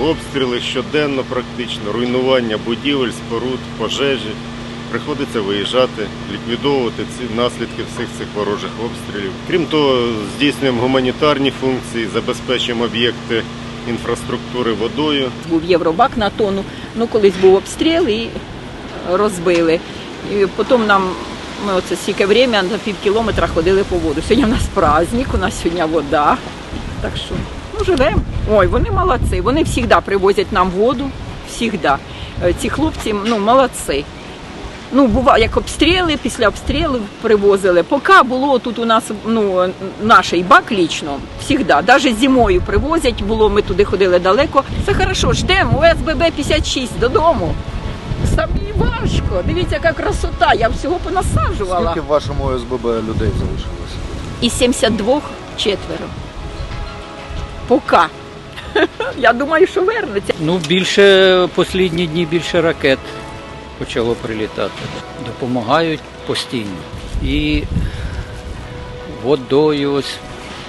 обстріли щоденно, практично, руйнування будівель, споруд, пожежі. Приходиться виїжджати, ліквідовувати ці наслідки всіх цих ворожих обстрілів. Крім того, здійснюємо гуманітарні функції, забезпечуємо об'єкти інфраструктури водою. Був євробак на тонну. Ну, колись був обстріл і розбили. І потім нам ми оце стільки время на пів кілометра ходили по воду. Сьогодні в нас праздник, у нас сьогодні вода. Так що ну, живемо. Ой, вони молодці. Вони завжди привозять нам воду. Завжди. Е, Ці хлопці ну, молодці. Ну, буває, як обстріли, після обстрілів привозили. Поки було тут у нас ну, наш бак лічно, завжди. Навіть зимою привозять, було, ми туди ходили далеко. Все хорошо, ждемо ОСББ 56 додому. Самі важко. Дивіться, яка красота. Я всього понасаджувала. Скільки в вашому ОСББ людей залишилося? І 72 четверо. Пока. Я думаю, що вернеться. Ну, більше останні дні більше ракет почало прилітати. Допомагають постійно. І водою ось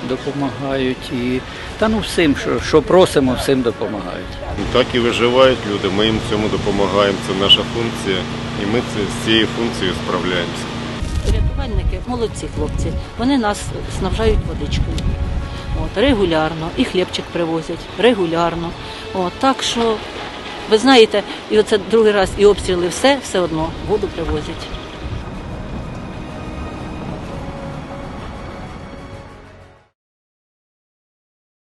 допомагають, і та ну всім, що, що просимо, всім допомагають. Так і виживають люди. Ми їм в цьому допомагаємо. Це наша функція, і ми це, з цією функцією справляємося. Рятувальники молодці хлопці. Вони нас снабжають водичкою. От, регулярно, і хлібчик привозять регулярно. От, так що, ви знаєте, і оце другий раз і обстріли все, все одно воду привозять.